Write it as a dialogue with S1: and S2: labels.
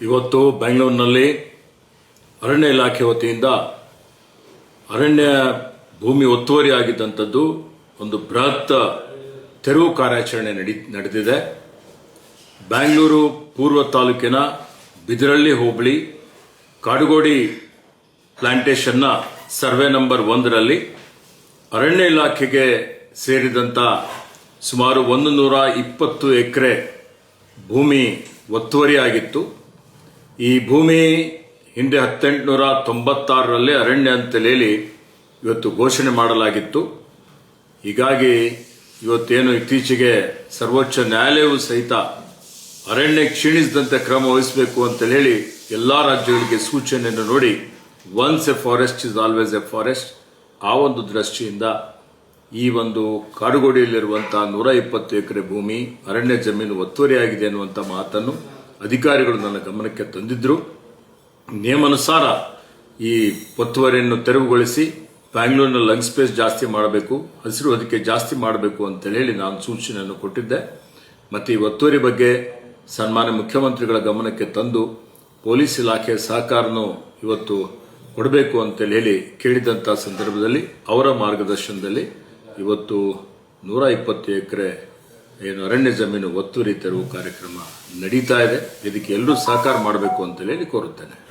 S1: ಇವತ್ತು ಬೆಂಗಳೂರಿನಲ್ಲಿ ಅರಣ್ಯ ಇಲಾಖೆ ವತಿಯಿಂದ ಅರಣ್ಯ ಭೂಮಿ ಒತ್ತುವರಿ ಆಗಿದ್ದಂಥದ್ದು ಒಂದು ಬೃಹತ್ ತೆರವು ಕಾರ್ಯಾಚರಣೆ ನಡಿ, ನಡೆದಿದೆ. ಬೆಂಗಳೂರು ಪೂರ್ವ ತಾಲೂಕಿನ ಬಿದಿರಳ್ಳಿ ಹೋಬಳಿ ಕಾಡುಗೋಡಿ ಪ್ಲಾಂಟೇಶನ್ನ ಸರ್ವೆ ನಂಬರ್ ಒಂದರಲ್ಲಿ ಅರಣ್ಯ ಇಲಾಖೆಗೆ ಸೇರಿದಂತ ಸುಮಾರು ಒಂದು ನೂರ ಇಪ್ಪತ್ತು ಎಕರೆ ಭೂಮಿ ಒತ್ತುವರಿ ಆಗಿತ್ತು ಈ ಭೂಮಿ ಹಿಂದೆ ಹತ್ತೆಂಟುನೂರ ತೊಂಬತ್ತಾರರಲ್ಲಿ ಅರಣ್ಯ ಅಂತೇಳಿ ಇವತ್ತು ಘೋಷಣೆ ಮಾಡಲಾಗಿತ್ತು. ಹೀಗಾಗಿ ಇವತ್ತೇನು ಇತ್ತೀಚೆಗೆ ಸರ್ವೋಚ್ಚ ನ್ಯಾಯಾಲಯವು ಸಹಿತ ಅರಣ್ಯ ಕ್ಷೀಣಿಸದಂತೆ ಕ್ರಮ ವಹಿಸಬೇಕು ಅಂತ ಹೇಳಿ ಎಲ್ಲಾ ರಾಜ್ಯಗಳಿಗೆ ಸೂಚನೆಯನ್ನು ನೋಡಿ once a forest is always a forest ಆ ಒಂದು ದೃಷ್ಟಿಯಿಂದ ಈ ಒಂದು ಕಾಡುಗೋಡಿಯಲ್ಲಿರುವಂತಹ ನೂರ ಇಪ್ಪತ್ತು ಎಕರೆ ಭೂಮಿ, ಅರಣ್ಯ ಜಮೀನು ಒತ್ತುವರಿಯಾಗಿದೆ ಅನ್ನುವಂಥ ಮಾತನ್ನು ಅಧಿಕಾರಿಗಳು ನನ್ನ ಗಮನಕ್ಕೆ ತಂದಿದ್ರು. ನಿಯಮಾನುಸಾರ ಈ ಒತ್ತುವರಿಯನ್ನು ತೆರವುಗೊಳಿಸಿ ಬ್ಯಾಂಗ್ಳೂರಿನ ಲಂಗ್ ಸ್ಪೇಸ್ ಜಾಸ್ತಿ ಮಾಡಬೇಕು, ಹಸಿರು ಅದಕ್ಕೆ ಜಾಸ್ತಿ ಮಾಡಬೇಕು ಅಂತ ಹೇಳಿ ನಾನು ಸೂಚನೆಯನ್ನು ಕೊಟ್ಟಿದ್ದೆ. ಮತ್ತು ಈ ಒತ್ತುವರಿ ಬಗ್ಗೆ ಸನ್ಮಾನ್ಯ ಮುಖ್ಯಮಂತ್ರಿಗಳ ಗಮನಕ್ಕೆ ತಂದು ಪೊಲೀಸ್ ಇಲಾಖೆಯ ಸಹಕಾರನು ಇವತ್ತು ಕೊಡಬೇಕು ಅಂತೇಳಿ ಹೇಳಿ ಕೇಳಿದಂಥ ಸಂದರ್ಭದಲ್ಲಿ ಅವರ ಮಾರ್ಗದರ್ಶನದಲ್ಲಿ ಇವತ್ತು ನೂರ ಇಪ್ಪತ್ತು ಎಕರೆ ಏನು ಅರಣ್ಯ ಜಮೀನು ಒತ್ತುವರಿ ತೆರವು ಕಾರ್ಯಕ್ರಮ ನಡೀತಾ ಇದೆ. ಇದಕ್ಕೆ ಎಲ್ಲರೂ ಸಹಕಾರ ಮಾಡಬೇಕು ಅಂತ ಹೇಳಿ ಕೋರುತ್ತೇನೆ.